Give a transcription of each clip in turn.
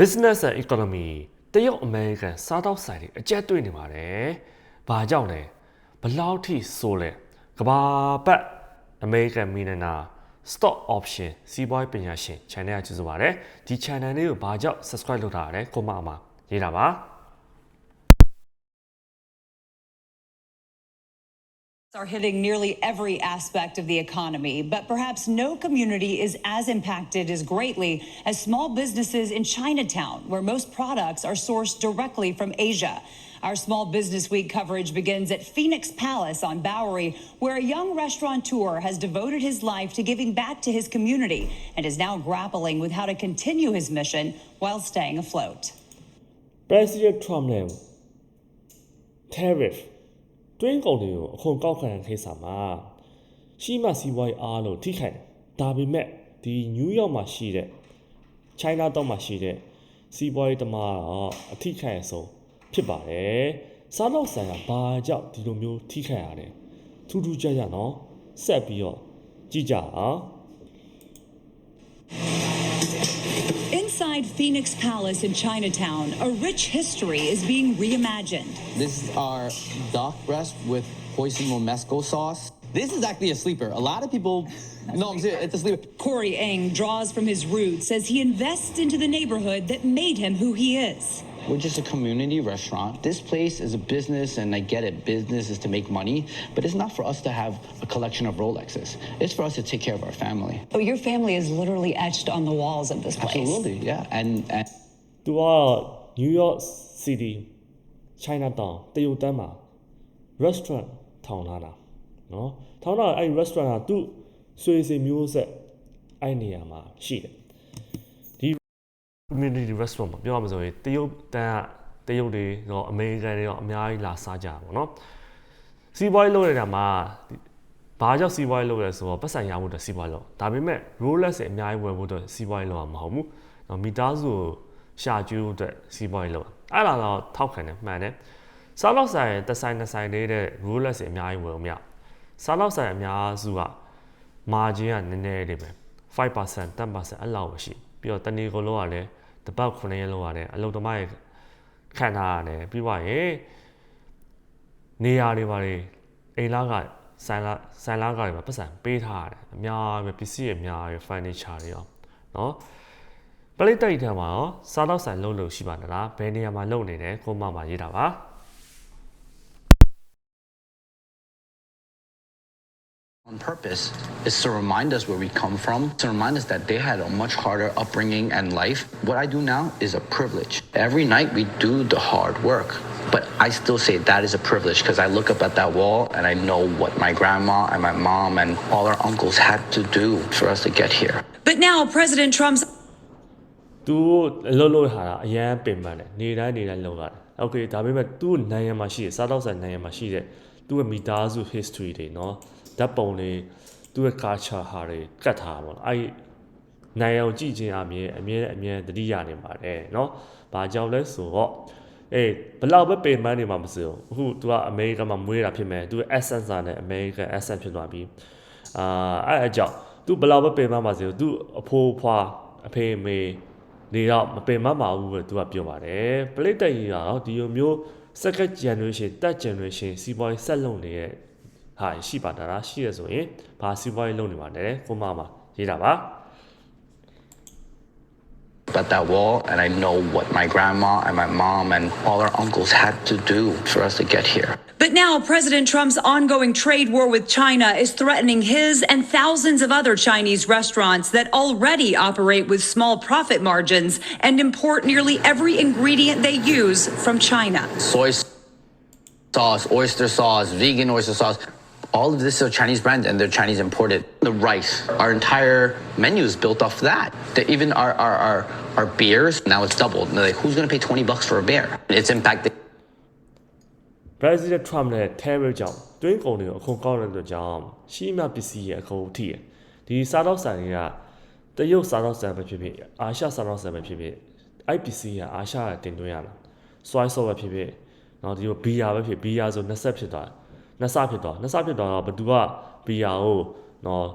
business and economy တရုတ်အမေရိကန်စားတောက်ဆိုင်တွေအကျက်တွေ့နေပါတယ်။ဘာကြောင့်လဲဘလောက်ထိဆိုလဲကဘာပတ်အမေရိကန်မီနနာ stock option စီးပွားရေးပညာရှင် channel ကကြည့်ဆိုပါတယ်။ဒီ channel လေးကိုဘာကြောင့် subscribe လုပ်ထားရလဲကိုမအမရေးတာပါ။ are hitting nearly every aspect of the economy, but perhaps no community is as impacted as greatly as small businesses in Chinatown, where most products are sourced directly from Asia. Our Small Business Week coverage begins at Phoenix Palace on Bowery, where a young restaurateur has devoted his life to giving back to his community and is now grappling with how to continue his mission while staying afloat. President Trump နဲ့ tariff တွင်းကုန်တွေကိုအခွန်ကောက်ခံတဲ့ကိစ္စမှာရှိမှစီးပွားရေးအားလုံးထိခိုက်တယ်။ဒါပေမဲ့ဒီနယူးယောက်မှာရှိတဲ့ China တောင်မှာရှိတဲ့စီးပွားရေးတမကတော့အထိခိုက်အဆုံးဖြစ်ပါတယ်။စားတော့ဆိုင်ကဘာကြောင့်ဒီလိုမျိုးထိခိုက်ရလဲ။ထူးထူးခြားခြားနော်ဆက်ပြီးတော့ကြည့်ကြအောင်။ Inside Phoenix Palace in Chinatown, a rich history is being reimagined. This is our duck breast with hoisin romesco sauce. This is actually a sleeper. A lot of people, no, I'm serious, it's a sleeper. Corey Eng draws from his roots, says he invests into the neighborhood that made him who he is. We're just a community restaurant. This place is a business, and I get it, business is to make money, but it's not for us to have a collection of Rolexes. It's for us to take care of our family. Oh, your family is literally etched on the walls of this place. Absolutely, yeah. And, and သူက New York City Chinatown တရုတ်တန်းမှာ restaurant ထောင်လာတာနော်ထောင်လာအဲ့ restaurant ကသူ့ဆွေစင်မျိုးဆက်အဲ့နေရာမှာရှိတယ် community restaurant ပေါ့ပြောရမှာဆိုရင်တရုတ်တန်းကတရုတ်တွေရောအမေရိကန်တွေရောအများကြီးလာစားကြတာပေါ့နော်စီးပွားရေးလုပ်တဲ့နေရာမှာဘာကြောင့်စီးပွားရေးလုပ်လဲဆိုတော့ပတ်စံရဖို့အတွက်စီးပွားရေးလုပ်ဒါပေမဲ့ rolex တွေအများကြီးဝယ်ဖို့အတွက်စီးပွားရေးလုပ်မှာမဟုတ်ဘူးနော်မိသားစုရှာကျွေးအတွက်စီးပွားရေးလုပ်အဲ့လာတော့ထောက်ခံတယ်မှန်တယ်စားလောက်ဆိုင်တဆိုင်တဆိုင်လေးတဲ့ rolex တွေအများကြီးဝယ်အောင်မရစားလောက်ဆိုင်အများစုက margin ကနည်းနည်းလေးပဲ5% 10%အဲ့လောက်ပဲရှိပြီးတော့တနေ့ကုန်လောက်ကလည်း တစ်ပတ်9ရက်လောက်ရတယ်အလုပ်သမားရဲ့ခံထားရတယ်ပြီးွားရင်နေရာတွေပါလေအိမ်လားကဆိုင်လားဆိုင်လားကတွေပါပတ်စံပေးထားရတယ်အများပဲပစ္စည်းအများပဲ furniture တွေရောနော်ပလိတ်တိုက်ထံမှာရောစားတော့ဆိုင်လုံးလို့ရှိပါလားဘယ်နေရာမှာလုံနေလဲကိုမမှာရေးတာပါ on purpose is to remind us where we come from, to remind us that they had a much harder upbringing and life. What I do now is a privilege. Every night we do the hard work, but I still say that is a privilege because I look up at that wall and I know what my grandma and my mom and all our uncles had to do for us to get here. But now President Trump's သူလှုပ်လှုပ်ဟာတာအရန်ပင်ပန်းတယ်နေတိုင်းနေတိုင်းလှုပ်လာတယ်โอเคဒါပေမဲ့သူ့နိုင်ငံမှာရှိတဲ့စားတော့ဆိုင်နိုင်ငံမှာရှိတဲ့သူ့ရဲ့မိသားစု history တွေเนาะ ဓာတ်ပုံတွေသူ့ရဲ့ culture ဟာတွေကတ်ထားပါတော့အဲ့နိုင်အောင်ကြည့်ခြင်းအမြဲအမြဲအမြဲတတိယနေပါတယ်เนาะဘာကြောင့်လဲဆိုတော့အေးဘလောက်ပဲပင်ပန်းနေမှာမစဘူးအခု तू ကအမေရိကန်မှာမွေးတာဖြစ်မယ် तू ရဲ့ accent စာနဲ့ American accent ဖြစ်သွားပြီအာအဲ့အကြောင်း तू ဘလောက်ပဲပင်ပန်းပါစေ तू အဖိုးဖွာအဖေအမေနေတော့မပင်မပါဘူးပဲသူကပြောပါတယ်ပလိတ်တက်ကြီးကတော့ဒီလိုမျိုး second generation တက် generation စီးပွားရေးဆက်လုပ်နေတဲ့ ဟာရှိပါတာလားရှိရဆိုရင်ဘာစီးပွားရေးလုပ်နေပါလဲကိုမမှာရေးတာပါ At that wall, and I know what my grandma and my mom and all our uncles had to do for us to get here. But now President Trump's ongoing trade war with China is threatening his and thousands of other Chinese restaurants that already operate with small profit margins and import nearly every ingredient they use from China. soy sauce, oyster sauce, vegan oyster sauce. All of this is a Chinese brand and they're Chinese imported. The rice, our entire menu is built off that. The, even our, our, our, our beers, now it's doubled. Like, who's gonna pay 20 bucks for a beer? It's impacted President Trump နဲ့ tariff ကြောင့်တွင်းကုန်တွေကိုအခွန်ကောက်တဲ့အတွက်ကြောင့်ရှိမှပစ္စည်းရဲ့အခွန်ထိတယ်ဒီစားတော့ဆိုင်တွေကတရုတ်စားတော့ဆိုင်ပဲဖြစ်ဖြစ်အာရှစားတော့ဆိုင်ပဲဖြစ်ဖြစ်အဲ့ပစ္စည်းကအာရှကတင်သွင်းရတာစွိုင်းဆော့ပဲဖြစ်ဖြစ်နော်ဒီလိုဘီယာပဲဖြစ်ဘီယာဆို20ဖြစ်သွား နှစ်ဆဖြစ်သွားနှစ်ဆဖြစ်သွားတော့ဘသူကဘီယာကိုနော်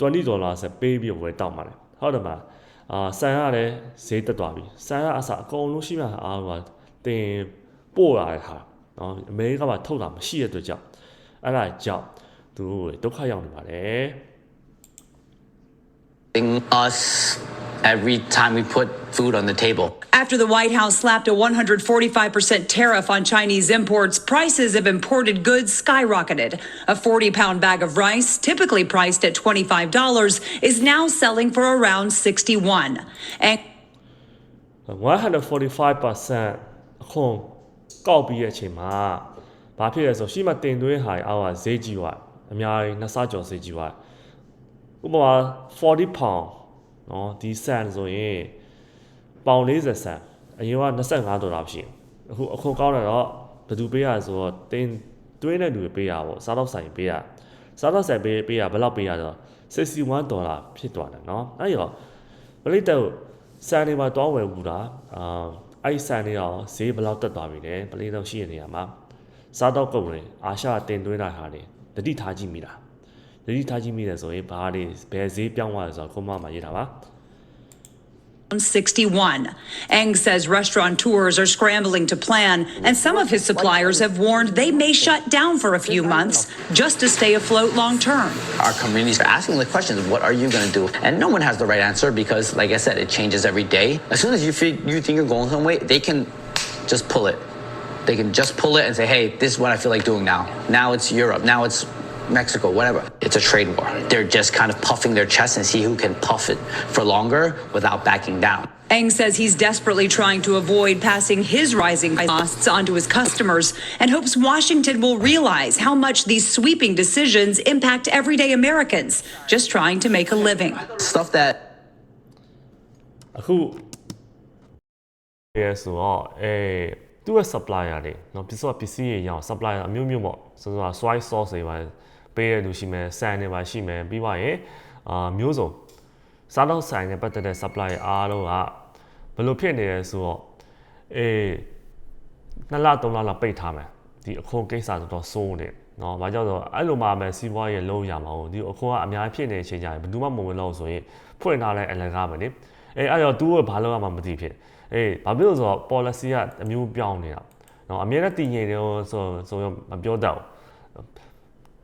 20ဒေါ်လာဆက်ပေးပြီးဝယ်တောက်มาတယ်ဟုတ်တယ်မလားအာဆန်ရလည်းဈေးတက်သွားပြီဆန်ရအစအကုန်လုံးရှိမှအားကတင်ပို့ရတဲ့ဟာနော်အမေရိကမှာထုတ်တာမရှိတဲ့အတွက်ကြောင့်အဲ့ဒါကြောင့်သူတို့ဒုက္ခရောက်နေပါတယ် us every time we put food on the table. After the White House slapped a 145% tariff on Chinese imports, prices of imported goods skyrocketed. A 40 pound bag of rice, typically priced at $25, is now selling for around 61. And 145%အခွန်ကောက်ပြီးတဲ့အချိန်မှာဘာဖြစ်လဲဆိုရှီမတင်သွင်းဟာအောက်ကဈေးကြီးသွားအများကြီးနှစ်ဆကျော်ဈေးကြီးသွား ဥပမာ40 pound နော်ဒီဆန်ဆိုရင်ပေါင်40ဆန်အရင်က25ဒေါ်လာဖြစ်အခုအခုကောင်းလာတော့ဘယ်သူပေးရဆိုတော့တင်းတွင်းတဲ့လူပေးရပေါ့စားတော့ဆိုင်ပေးရစားတော့ဆိုင်ပေးပေးရဘယ်လောက်ပေးရဆိုတော့61ဒေါ်လာဖြစ်သွားတယ်နော်အဲ့ရောပလိတက်ဆန်တွေမှာတောင်းဝယ်ဘူးလားအာအဲ့ဆန်တွေရောဈေးဘယ်လောက်တက်သွားပြီလဲပလိတက်ရှိရနေရမှာစားတော့ကုန်တယ်အာရှတင်သွင်းတာဟာတယ်တတိထားကြည့်မိတာ တတိထားကြည့်မိတယ်ဆိုရင်ဘာတွေဘယ်ဈေးပြောင်းသွားလဲဆိုတော့ခုမှမှရေးတာပါ 61. Eng says restaurateurs are scrambling to plan, and some of his suppliers have warned they may shut down for a few months just to stay afloat long term. Our communities are asking the questions, what are you going to do? And no one has the right answer because, like I said, it changes every day. As soon as you, feel, you think you're going some way, they can just pull it. They can just pull it and say, hey, this is what I feel like doing now. Now it's Europe. Now it's Mexico, whatever. It's a trade war. They're just kind of puffing their chest and see who can puff it for longer without backing down. Eng says he's desperately trying to avoid passing his rising costs onto his customers and hopes Washington will realize how much these sweeping decisions impact everyday Americans just trying to make a living. Stuff that အခုရဲဆိုတော့အဲသူ့ရဲ့ supplier တွေเนาะပစ္စည်းပစ္စည်းတွေရအောင် supplier အမျိုးမျိုးပေါ့ဆိုတော့ soy sauce တွေပါ ပေးရလူရှိမယ်ဆန်တွေပါရှိမယ်ပြီးပါရင်အာမျိုးစုံစားတော့ဆိုင်နဲ့ပတ်သက်တဲ့ supply အားလုံးကဘယ်လိုဖြစ်နေလဲဆိုတော့အေးနှစ်လသုံးလလောက်ပိတ်ထားမယ်ဒီအခွန်ကိစ္စတော့တော့စိုးနေနော်ဘာကြောင့်ဆိုတော့အဲ့လိုမှပဲစီးပွားရေးလုံးရမှာဟုတ်ဒီအခွန်ကအများကြီးဖြစ်နေတဲ့အချိန်ကြရင်ဘယ်သူမှမဝင်တော့ဆိုရင်ဖွင့်ထားတဲ့အလကားပဲလေအေးအဲ့တော့ तू ကဘာလုပ်ရမှမသိဖြစ်အေးဘာဖြစ်လို့ဆိုတော့ policy ကအမျိုးပြောင်းနေတာနော်အများနဲ့တည်ငြိမ်တယ်ဆိုဆိုမပြောတတ်ဘူး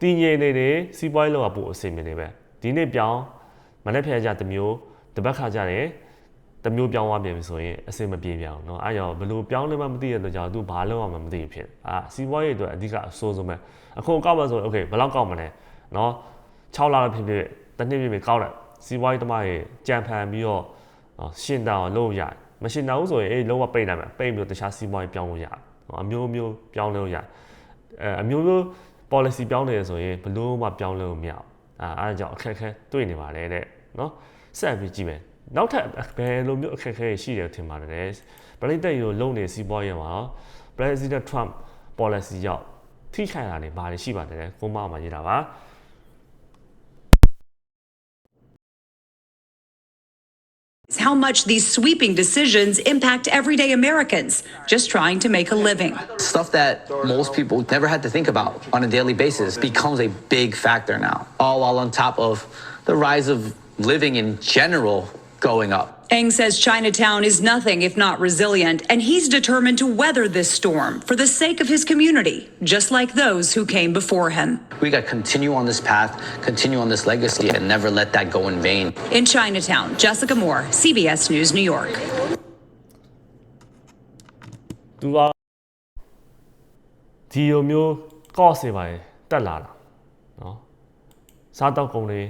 တည်ငြိမ်နေတယ်စီးပွားရေးလောကပို့အဆင်ပြေနေပဲဒီနေ့ပြောင်းမနေ့ဖျက်ကြတစ်မျိုးတစ်ပတ်ခါကြတယ်တစ်မျိုးပြောင်းသွားပြန်ပြီဆိုရင်အဆင်မပြေပြန်ဘူးเนาะအဲ့ရောဘယ်လိုပြောင်းလဲမှမသိတဲ့အတွက်ကြောင့် तू ဘာလုပ်ရမှမသိဖြစ်အာစီးပွားရေးအတွက်အဓိကအဆိုးဆုံးပဲအခုကောက်မှဆိုရင် okay ဘယ်လောက်ကောက်မလဲเนาะ6လလောက်ဖြစ်ဖြစ်တစ်နှစ်ဖြစ်ဖြစ်ကောက်လိုက်စီးပွားရေးတမရဲ့ကြံဖန်ပြီးတော့ရှင်းတောင်လုပ်ရမရှင်းတော့ဘူးဆိုရင်အေးလုံးဝပိတ်နိုင်မယ်ပိတ်ပြီးတော့တခြားစီးပွားရေးပြောင်းလို့ရတယ်အမျိုးမျိုးပြောင်းလို့ရအဲအမျိုးမျိုး policy ပြောင်းတယ်ဆိုရင်ဘလို့မှပြောင်းလို့မရဘူးအာအားကြောင့်အခက်အခဲတွေ့နေပါတယ်တဲ့နော်ဆက်ပြီးကြည့်မယ်နောက်ထပ်ဘယ်လိုမျိုးအခက်အခဲရှိတယ်ထင်ပါတယ်ပရိသတ်ရောလုံနေစီးပွားရေးမှာ President Trump policy ရောက်ထိခိုက်တာတွေဘာတွေရှိပါတယ်ကိုမအောင်ပါရေးတာပါ How much these sweeping decisions impact everyday Americans just trying to make a living. stuff that most people never had to think about on a daily basis becomes a big factor now. All while on top of the rise of living in general going up. Eng says Chinatown is nothing if not resilient, and he's determined to weather this storm for the sake of his community, just like those who came before him. We got to continue on this path, continue on this legacy, and never let that go in vain. In Chinatown, Jessica Moore, CBS News, New York. သူကဒီလိုမျိုးကော့စေပါရင်တက်လာတာเนาะစားတော့ကုန်လေး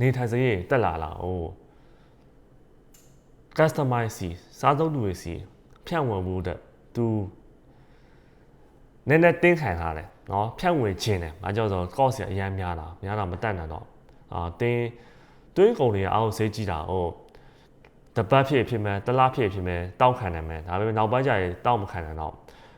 နေထိုင်စရိတ်တက်လာလာဟို customize စီစားသုံးသူတွေစီဖြန့်ဝေဖို့အတွက်သူနည်းနည်းတင်းခံထားတယ်နော်ဖြန့်ဝေခြင်းတယ်ဘာကြောင့်ဆိုတော့ cost ကအများများတာများတာမတတ်နိုင်တော့အာတင်းတွင်းကုန်တွေအားလုံးဈေးကြီးတာဟုတ်တပတ်ဖြစ်ဖြစ်မယ်တလားဖြစ်ဖြစ်မယ်တောက်ခံနိုင်မယ်ဒါပေမဲ့နောက်ပိုင်းကျရင်တောက်မခံနိုင်တော့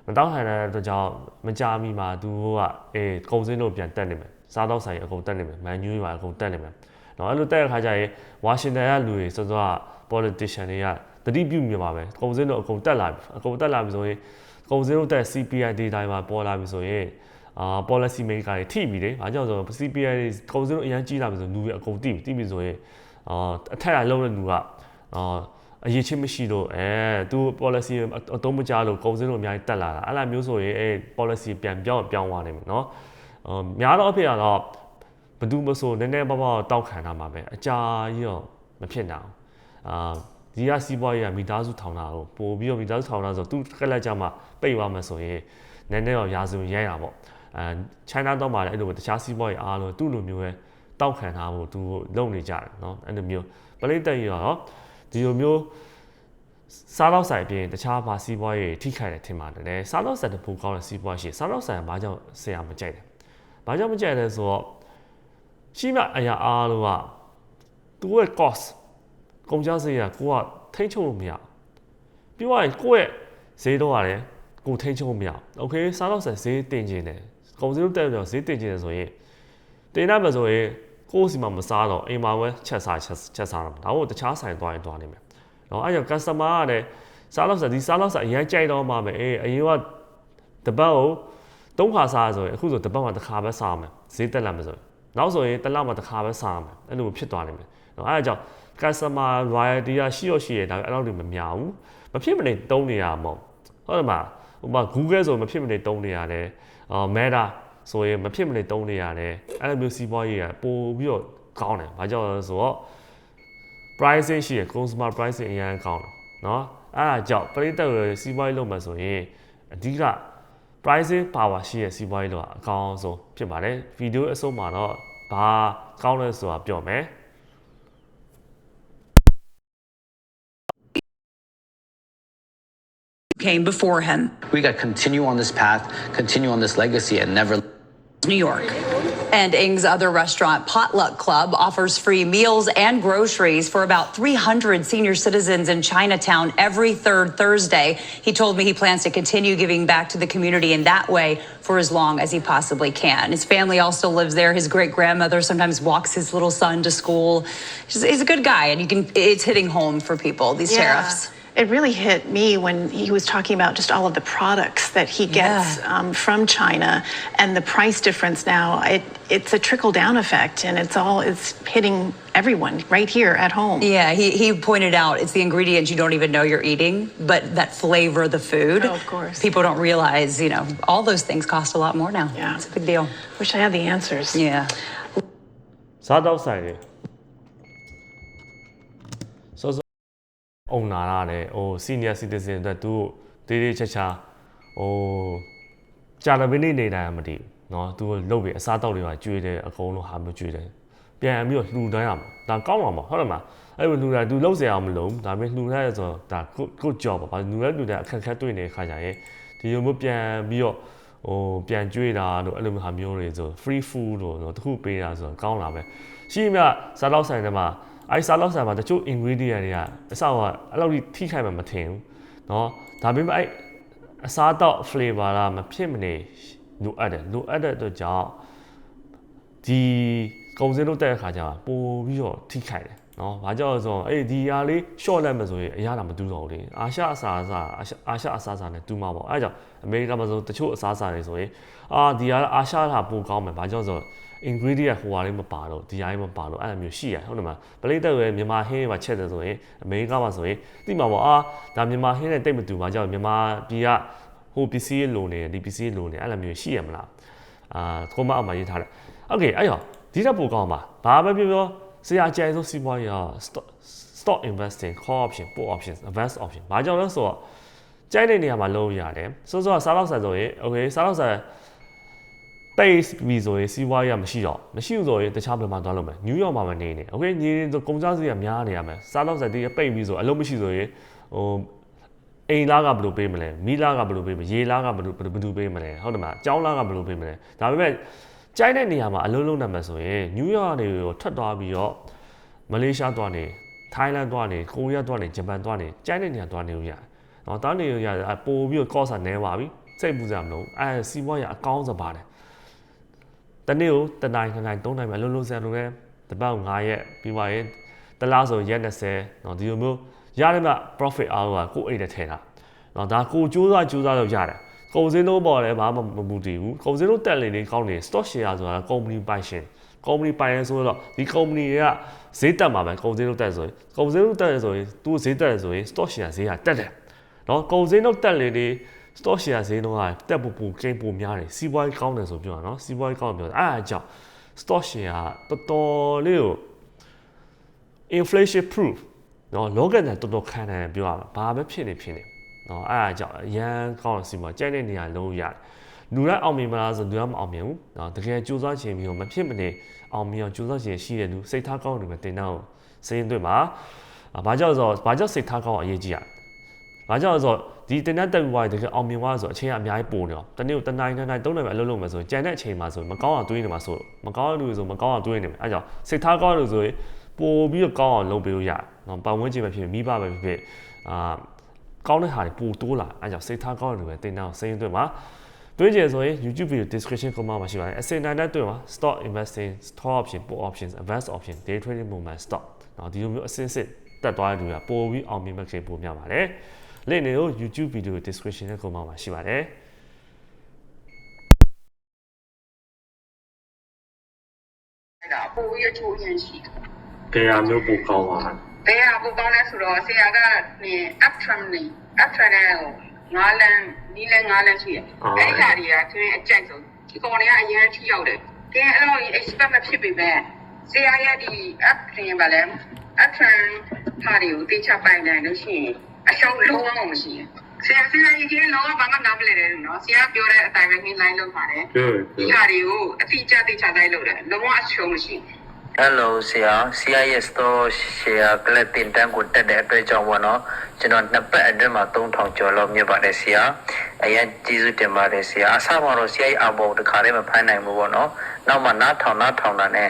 မတောက်ခံနိုင်တဲ့အတွက်ကြောင့်မကြမီမှာသူကအေးကုန်စင်းတို့ပြန်တက်နေမယ်စားတော့ဆိုင်အကုန်တက်နေမယ်မန်နျူးတွေပါအကုန်တက်နေမယ်နော်အဲ့လိုတက်တဲ့ခါကျရင်ဝါရှင်တန်ကလူတွေစောစောက politician တွေကတတိပြုမြင်ပါပဲကုန်စင်းတို့အကုန်တက်လာပြီအကုန်တက်လာပြီဆိုရင်ကုန်စင်းတို့တက် CPI data မှာပေါ်လာပြီဆိုရင်အာ policy maker တွေထိပြီလေ။ဘာကြောင့်ဆိုတော့ CPI တွေကုန်စည်တို့အရင်ကြီးလာပြီဆိုလူတွေအကုန်တိပြီတိပြီဆိုရင်အာအထက်ကလုံးတဲ့လူကအော်အရေးချင်းမရှိလို့အဲသူ policy အသုံးမကျလို့ကုန်စည်လို့အများကြီးတက်လာတာအဲ့လိုမျိုးဆိုရင်အဲ policy ပြန်ပြောင်းပြောင်းသွားနေမယ်နော်အော်များတော့အဖြစ်ကတော့ဘယ်သူမဆိုနည်းနည်းပါးပါးတောက်ခံတာမှာပဲအကြာကြီးတော့မဖြစ်နိုင်အောင် အာဒီကစီးပွားရေးကမိသားစုထောင်တာကိုပို့ပြီးတော့မိသားစုထောင်တာဆိုသူကက်လက်ကြမှာပိတ်သွားမယ်ဆိုရင်နည်းနည်းတော့ရာဇဝင်ရိုက်တာပေါ့အဲ China တော့မှလည်းအဲ့လိုပဲတခြားစီးပွားရေးအားလုံးသူ့လိုမျိုးပဲတောက်ခံထားဖို့သူလုပ်နေကြတယ်เนาะအဲ့လိုမျိုးပလိတ်တက်ကြီးတော့ဒီလိုမျိုးစားတော့ဆိုင်ပြင်တခြားဘာစီးပွားရေးထိခိုက်တယ်ထင်ပါတယ်လေစားတော့ဆိုင်တပူကောင်းတဲ့စီးပွားရှိစားတော့ဆိုင်ကဘာကြောင့်ဆရာမကြိုက်လဲဘာကြောင့်မကြိုက်လဲဆိုတော့ရှိမှအရာအားလုံးကသူ့ရဲ့ cost ကုန်ကျစရိတ်ကကိုကထိန်းချုပ်လို့မရပြောရရင်ကိုယ့်ရဲ့ဈေးတော့ရတယ်ကိုထိန်းချုပ်လို့မရโอเคစားတော့ဆိုင်ဈေးတင်ကျင်တယ်ကုန်စည်လို့တက်ပြီးတော့ဈေးတင်ကျင်တယ်ဆိုရင်တင်ရမယ်ဆိုရင်ကိုယ့်စီမှာမစားတော့အိမ်မှာပဲချက်စားချက်ချက်စားတော့ဒါကိုတခြားဆိုင်သွားရင်သွားနေမယ်နော်အဲ့ကြောင့် customer ကလည်းစားတော့ဆိုင်ဒီစားတော့ဆိုင်အရင်ကြိုက်တော့မှပဲအေးအရင်ကတပတ်ကိုသုံးခါစားဆိုရင်အခုဆိုတပတ်မှာတစ်ခါပဲစားမယ်ဈေးတက်လာမယ်ဆိုရင်နောက်ဆိုရင်တစ်လမှာတစ်ခါပဲစားမယ်အဲ့လိုဖြစ်သွားနေမယ်နော်အဲ့ဒါကြောင့် customer loyalty ကရှိရရှိရဒါပေမဲ့အဲ့လောက်တွေမများဘူးမဖြစ်မနေတုံးနေရမှာဟုတ်တယ်မလားဥပမာ Google ဆိုမဖြစ်မနေတုံးနေရတယ်အော် Meta ဆိုရင်မဖြစ်မနေတုံးနေရတယ်အဲ့လိုမျိုးစီးပွားရေးကပို့ပြီးတော့ကောင်းတယ်ဘာကြောင့်လဲဆိုတော့ pricing ရှိရ consumer pricing အရင်ကောင်းတယ်เนาะအဲ့ဒါကြောင့်ပရိသတ်တွေစီးပွားရေးလုပ်မှဆိုရင်အဓိက pricing power ရှိရစီးပွားရေးလုပ်အကောင်းဆုံးဖြစ်ပါတယ်ဗီဒီယိုအဆုံးမှာတော့ဘာကောင်းလဲဆိုတာပြောမယ် Came before him, We got to continue on this path, continue on this legacy, and never New York. And Ing's other restaurant, Potluck Club, offers free meals and groceries for about 300 senior citizens in Chinatown every third Thursday. He told me he plans to continue giving back to the community in that way for as long as he possibly can. His family also lives there. His great grandmother sometimes walks his little son to school. He's, he's a good guy, and you can it's hitting home for people these tariffs it really hit me when he was talking about just all of the products that he gets yeah. um, from China and the price difference now. It, it's a trickle down effect and it's all it's hitting everyone right here at home. Yeah, he, he pointed out it's the ingredients you don't even know you're eating, but that flavor of the food. Oh, of course. People don't realize, you know, all those things cost a lot more now. Yeah. It's a big deal. Wish I had the answers. Yeah. အုံနာရတယ်ဟို senior citizen အတွက်သူတေးသေးချာချာဟိုကြာတပင်းနေနေတိုင်းမတည်ဘူးเนาะသူလုတ်ပြီးအစားတောက်တွေပါကျွေးတယ်အကုန်လုံးဟာမျိုးကျွေးတယ်ပြန်ပြီးတော့လှူဒန်းရမှာဒါကောင်းမှာမဟုတ်တယ်မလားအဲ့လိုလှူတာသူလုတ်เสียအောင်မလုံးဒါပေမဲ့လှူရရဆိုတော့ဒါကိုကို job ပါဘာလှူရလှူတဲ့အခက်အခဲတွေ့နေတဲ့ခါကျရင်ဒီလိုမျိုးပြန်ပြီးတော့ဟိုပြန်ကျွေးတာတို့အဲ့လိုမျိုးဟာမျိုးတွေဆို free food တို့တော့တခုပေးတာဆိုတော့ကောင်းလာပဲရှိမြစားတော့ဆိုင်တွေမှာ အဲ့စားတော့ဆိုင်မှာတချို့ ingredient တွေကအဆောက်ကအဲ့လောက်ထိခိုက်မှမထင်ဘူးเนาะဒါပေမဲ့အဲ့အစားတော့ flavor လားမဖြစ်မနေလိုအပ်တယ်လိုအပ်တဲ့အတွက်ကြောင့်ဒီကုန်စည်လို့တဲ့အခါကျပို့ပြီးတော့ထိခိုက်တယ်နော်။ဘာကြောင့်လဲဆိုတော့အဲ့ဒီအားလေး short လက်မဆိုရင်အရာတာမတူတော့ဘူးလေ။အာရှအစားအစာအာရှအာရှအစားအစာနဲ့တူမှာပေါ့။အဲဒါကြောင့်အမေရိကန်မှာဆိုတချို့အစားအစာတွေဆိုရင်အာဒီကအာရှတာပိုကောင်းမယ်။ဘာကြောင့်လဲဆိုတော့ ingredient ဟိုဟာလေးမပါတော့ဒီဟာလေးမပါတော့အဲ့လိုမျိုးရှိရတယ်ဟုတ်တယ်မလားပလိတ်တက်ရဲ့မြန်မာဟင်းတွေမှာချက်တယ်ဆိုရင်အမေရိကမှာဆိုရင်သိမှာပေါ့အာဒါမြန်မာဟင်းနဲ့တိတ်မတူပါကြောင့်မြန်မာပြည်ကဟိုပစ္စည်းလိုနေတယ်ဒီပစ္စည်းလိုနေအဲ့လိုမျိုးရှိရမလားအာကိုမအောင်မှာရေးထားတယ်โอเคအဲ့ရောဒီတော့ပိုကောင်းပါဘာပဲပြောပြောဆရာကျန်ဆုံးစီးပွားရေးက stock stock investing call option put option advance option ဘာကြောင့်လဲဆိုတော့ကြိုက်တဲ့နေရာမှာလုပ်ရတယ်စိုးစိုးကစားတော့ဆန်ဆိုရင် okay စားတော့ဆန် base ပြီးဆိုရင်စီးပွားရေးကမရှိတော့မရှိဘူးဆိုရင်တခြားဘယ်မှာသွားလုပ်မလဲနယူးယောက်မှာမနေနေ okay နေနေဆိုကုန်စားစရာများနေရမယ်စားတော့စက်တီးပိတ်ပြီးဆိုအလုပ်မရှိဆိုရင်ဟိုအိမ်လားကဘယ်လိုပေးမလဲမိလားကဘယ်လိုပေးမလဲရေလားကဘယ်လိုဘယ်လိုပေးမလဲဟုတ်တယ်မလားအကြောင်းလားကဘယ်လိုပေးမလဲဒါပေမဲ့ကြိုက်တဲ့နေရာမှာအလုံးလုံးနိုင်မှာဆိုရင်နယူးယောက်နေကိုထွက်သွားပြီးတော့မလေးရှားသွားနေထိုင်းလန်သွားနေကိုရီးယားသွားနေဂျပန်သွားနေကြိုက်တဲ့နေရာသွားနေလို့ရတယ်။နော်တောင်းနေလို့ရတယ်ပို့ပြီးတော့ကော့စာနဲပါပြီ။စိတ်ပူစရာမလိုအဲစီးပွားရအကောင်းစပါတယ် တနေ့ကိုတနိုင်နှစ်နိုင်သုံးနိုင်မယ်လုံးလုံးစရာလိုလဲတပတ်9ရက်ပြီးပါရင်တလားဆိုရက်20နော်ဒီလိုမျိုးရတဲ့မှာ profit အားကကိုယ်အိတ်နဲ့ထည့်တာနော်ဒါကိုစူးစမ်းစူးစမ်းလို့ရတယ်ကုန်စည်လုံးပေါ်လည်းဘာမှမမူတည်ဘူးကုန်စည်လုံးတက်လေနေကောင်းနေ stock share ဆိုတာ company ပိုင်ရှင်ကုမ္ပဏီပိုင်ရဲဆိုတော့ဒီကုမ္ပဏီကဈေးတက်မှာပဲကုန်စည်နှုန်းတက်ဆိုရင်ကုန်စည်နှုန်းတက်ရဆိုရင်သူဈေးတက်ရဆိုရင် stock share ဈေးကတက်တယ်နော်ကုန်စည်နှုန်းတက်လေဒီ stock share ဈေးနှုန်းကတက်ဖို့ပိုကိန်းပိုများတယ်စီးပွားရေးကောင်းတယ်ဆိုပြောတာနော်စီးပွားရေးကောင်းတယ်ပြောတာအဲ့အကြောင်း stock share ကတော်တော်လေးကို inflation proof နော်လောကနဲ့တော်တော်ခံနိုင်တယ်ပြောရမှာဘာပဲဖြစ်နေဖြစ်နေနော်အဲ့အကြောင်းအရန်ကောင်းတဲ့စီမှာကြိုက်တဲ့နေရာလုံးရတယ်လူတိုင်းအောင်မြင်မလားဆိုလူကမအောင်မြင်ဘူးနော်တကယ်ကြိုးစားခြင်းမျိုးမဖြစ်မနေအောင်မြင်အောင်ကြိုးစားခြင်းရှိတဲ့လူစိတ်ထားကောင်းတယ်ပဲတင်တော့စိတ်ရင်တွေ့မှာဘာကြောင့်ဆိုတော့ဘာကြောင့်စိတ်ထားကောင်းအောင်အရေးကြီးရဘာကြောင့်ဆိုတော့ ဒီတင်တဲ့တက်ပြီးွားတကယ်အောင်မြင်သွားဆိုအချိန်ကအများကြီးပိုနေတော့တနေ့ကိုတနိုင်တနိုင်သုံးနိုင်ပဲအလုပ်လုပ်မယ်ဆိုရင်ကြံတဲ့အချိန်မှာဆိုမကောင်းအောင်တွေးနေမှာဆိုမကောင်းတဲ့လူဆိုမကောင်းအောင်တွေးနေမှာအဲကြောင့်စိတ်ထားကောင်းလို့ဆိုရင်ပို့ပြီးတော့ကောင်းအောင်လုပ်ပေးလို့ရတယ်နော်ပတ်ဝန်းကျင်ပဲဖြစ်ဖြစ်မိဘပဲဖြစ်ဖြစ်အာကောင်းတဲ့ဟာတွေပိုတိုးလာအဲကြောင့်စိတ်ထားကောင်းတယ်ပဲတင်တော့စိတ်ရင်တွေ့မှာတွေးကြဆိုရင် YouTube video description comment မှာရှိပါတယ်အစင်တိုင်းနဲ့တွေ့မှာ stock investing stock option put options advanced option day trading movement stock နော်ဒီလိုမျိုးအစင်စစ်တက်သွားတဲ့လူကပိုပြီးအောင်မြင်မဲ့ခင်ပိုများပါတယ် link တွေကို YouTube video description နဲ့ comment မှာရှိပါတယ်အဲ့ဒါပိုပြီးအချိုးရင်းရှိတယ်ကြရာမျိုးပိုကောင်းပါလား။တရားပိုကောင်းလဲဆိုတော့ဆရာကနေ up trend နေ up trend နဲ့ဟိုငါးလန်းနီးလန်းငါးလန်းရှိတယ်။အဲ့ဒီဟာတွေကသူအကြိုက်ဆုံးဒီကောင်တွေကအရင်ထိရောက်တယ်။ကဲအဲ့လို expect မဖြစ်ပေမဲ့ဆရာရဲ့ဒီ up trend ပါလဲ up trend ဟာတွေကိုတေချပိုင်နိုင်လို့ရှိရင် အရှုံးလုံးဝမရှိဘူး။ဆရာဆရာကြီးကလုံးဝဘာမှနားမလည်တယ်နော်။ဆရာပြောတဲ့အတိုင်းပဲနှိုင်းလုပ်ပါတယ်။ဟုတ်ဒီဟာတွေကိုအတိအကျတေချတိုင်းလုပ်တယ်။လုံးဝအရှုံးမရှိဘူး။ Hello ဆရာ CIS store share ကလည်းတင်တန်းကိုတက်တဲ့အတွက်ကြောင့်ပေါ့နော်ကျွန်တော်နှစ်ပတ်အတွင်းမှာ3000ကျော်လောက်မြတ်ပါတယ်ဆရာအရင်ကျေးဇူးတင်ပါတယ်ဆရာအစမှာတော့ CI အဘောတခါလေးမဖမ်းနိုင်ဘူးပေါ့နော်နောက်မှနားထောင်နားထောင်တာနဲ့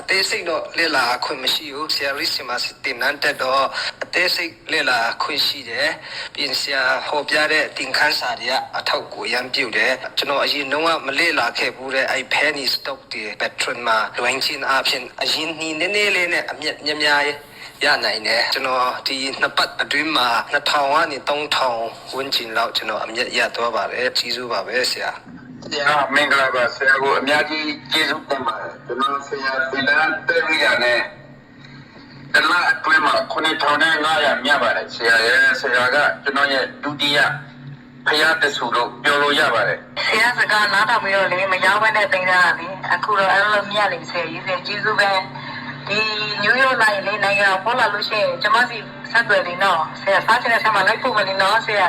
အသေးစိတ်တော့လေ့လာခွင့်မရှိဘူးဆရာရစ်စီမာတင်နန်းတက်တော့အသေးစိတ်လေ့လာခွင့်ရှိတယ်ပြင်ဆရာဟောပြတဲ့တင်ခန်းစာတွေကအထောက်ကိုရမ်းပြုတ်တယ်ကျွန်တော်အရင်တော့မလေ့လာခဲ့ဘူးတဲ့အဲ့ penny stock တွေ patron မှာလွင်ချင်းအဖြစ်အရင်နီးနည်းနည်းလေးနဲ့အမြက်များများရနိုင်တယ်ကျွန်တော်ဒီနှစ်ပတ်အတွင်းမှာ2000ကနေ3000ဝန်းကျင်လောက်ကျွန်တော်အမြက်ရသွားပါတယ်ကြီးစုပါပဲဆရာ ဆရာမင်္ဂလာပါဆရာကိုအများကြီးကျေးဇူးတင်ပါတယ်ကျွန်တော်ဆရာဒီလန်တေရီယာနဲ့တလအတွင်းမှာ9500မြတ်ပါတယ်ဆရာရဲ့ဆရာကကျွန်တော်ရဲ့ဒုတိယဖယားတဆူလို့ပြောလို့ရပါတယ်ဆရာစကားနားထောင်ပြီးတော့လေမရောက်ဘဲနဲ့တင်တာလေအခုတော့အဲ့လိုမြတ်လေဆရာကြီးဆရာကျေးဇူးပဲဒီနယူးယောက်လိုက်လေနိုင်ငံပေါ်လာလို့ရှိရင်ကျွန်မစီဆက်သွယ်နေတော့ဆရာစားချင်တဲ့ဆက်မှာလိုက်ဖို့မနေတော့ဆရာ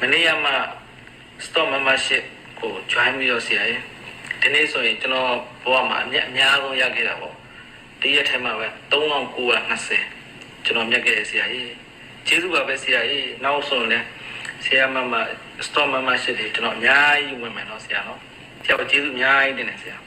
မနေ့ကမှ store membership ကို join ပြီးတော့ဆရာရဲ့ဒီနေ့ဆိုရင်ကျွန်တော်ဘဝမှာအမြတ်အများဆုံးရခဲ့တာပေါ့ဒီရက်ထဲမှာပဲ3920ကျွန်တော်မြတ်ခဲ့တဲ့ဆရာရဲ့ကျေးဇူးပါပဲဆရာရဲ့နောက်ဆိုရင်လည်းဆရာမမ store membership တွေကျွန်တော်အများကြီးဝင်မယ်နော်ဆရာနော်ဆရာကိုကျေးဇူးအများကြီးတင်တယ်ဆရာ